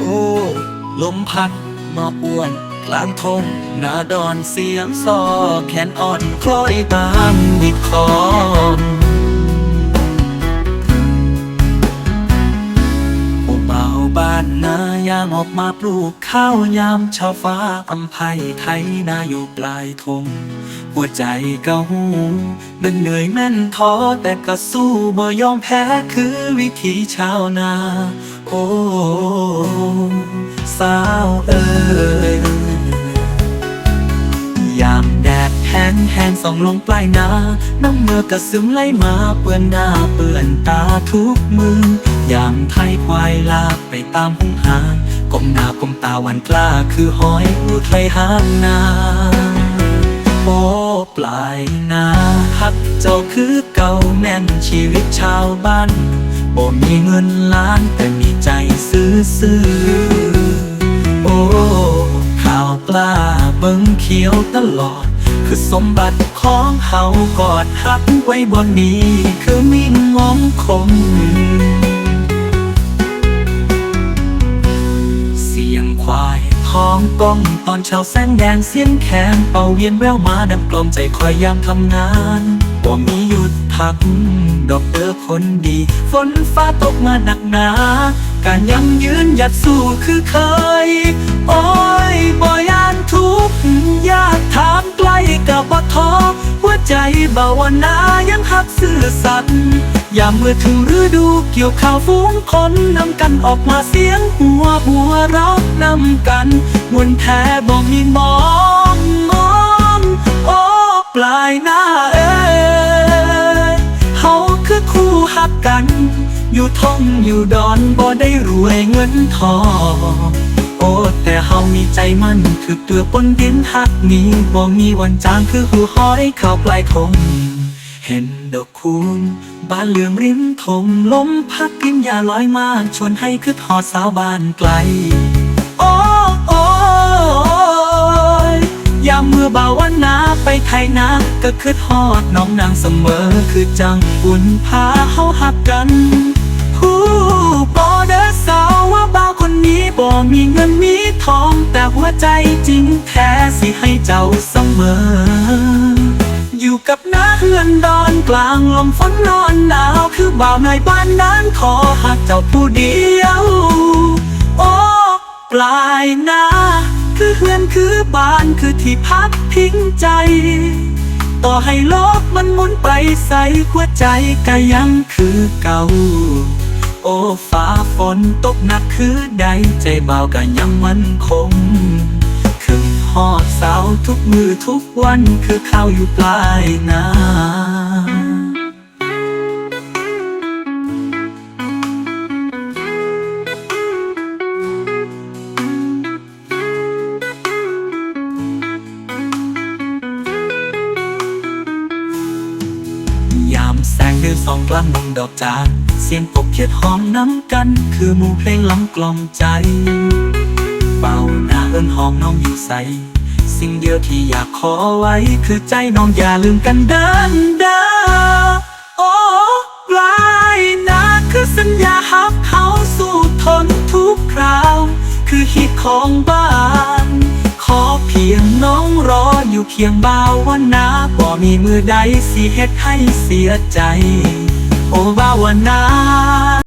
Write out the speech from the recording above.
โอ้ลมพัดมาป่วนกลางทงหน้าดอนเสียงซอแขนอ่อนคล้อยตามบิดคอน นนายางออกมาปลูกข้าวยามชาวฟ้าอำไพไทยนาอยู่ปลายทง หัวใจก็หูดึงเหนื่อยแม่นท้อแต่ก็สู้บ่ยอมแพ้คือวิถีชาวนา โอ้สาวเอ้ยยามแดดแห้งแห้งส่องลงปลายนา น้ำเมื่อกระซึมไหลมาเปื้อนหน้าเปื้อนตาทุกมือยามไทย ลาไปตามห้องหางก้มหน้าก้มตาวันกล้า คือหอยอุไทยหางนาโอ้ปลายนาฮักเจ้าคือเก่าแม่นชีวิตชาวบ้านบ่มีเงินล้านแต่มีใจซื้อซื้อโอ้ข้าวปลาเบิ่งเขียวตลอด คือสมบัติของเฮากอดฮักไว้บนนี้ คือมิ่งงอมคม องก้องตอนเช้าแสงแดงเสียงแคนเป่าเวียนแววมาดังกลมใจคอยยามทำงานบ่ามีหยุดพัก ดอกเตอร์คนดี ฝนฟ้าตกมาหนักหนา การยังยืนหยัดสู้คือเคย โอ้ยบ่ยานทุกข์ยากถามไกลกับบ่ท้อหัวใจเบาว่านายังหักซื่อสัตย์ยามเมื่อถึงฤดูเกี่ยวข้าวฟุ้งคนนำกันออกมาเสียงหัวบัวเราะนำกัน มวนแท้บ่มีมองมองโอ้ปลายหน้าเอ้ยเฮาคือคู่หักกัน อยู่ทงอยู่ดอนบ่ได้รวยเงินทองโอ้แต่เฮามีใจมันคือเตือปนดินหักนี้บ่มีวันจางคือหูห้อยเข้าปลายทงเห็นดอกคูณบ้านเหลืองริมทงลมพัดกินยาลอยมาชวนให้คือทอสาวบ้านไกลอ้โอ้ ยามเมื่อบ่าวันนาไปไทยนาก็คือทอดน้องนางเสมอคือจังอุ่นพาเฮาหักกันผู้บอเดอสาวว่าบ่าวคนนี้บ่มีเงินมีทอง แต่หัวใจจริงแท้สิให้เจ้าเสมอ อยู่กับน้าเฮือนดอนกลางลมฝนนอนหนาวคือบ่าวในบ้านนั้นขอหักเจ้าผู้เดียว โอ้ปลายนา เฮือนคือบ้านคือที่พักพิงใจ ต่อให้โลกมันหมุนไปใส่หัวใจก็ยังคือเก่า โอ้ฟ้าฝนตกหนักคือใดใจเบาก็ยังมั่นคงคือหอดเสาทุกมือทุกวันคือข้าวอยู่ปลายนา คือสองกลางมุงดอกจานเสียงกบเขียดหอมน้ำกัน คือมู่เพลงล้ำกล่อมใจ เบาหน้าเอิ้นหองน้องอยู่ใส สิ่งเดียวที่อยากขอไว้ คือใจน้องอย่าลืมกันเดินเด้อโอ้ปลายนาคือสัญญาฮับเขาสู้ทนทุกคราว คือฮิตของบ้าน ขอเพียงน้องรออยู่เคียงบ่าววันนาบ่มีมือใดสิเฮ็ดให้เสียใจ โอ้บ่าวนา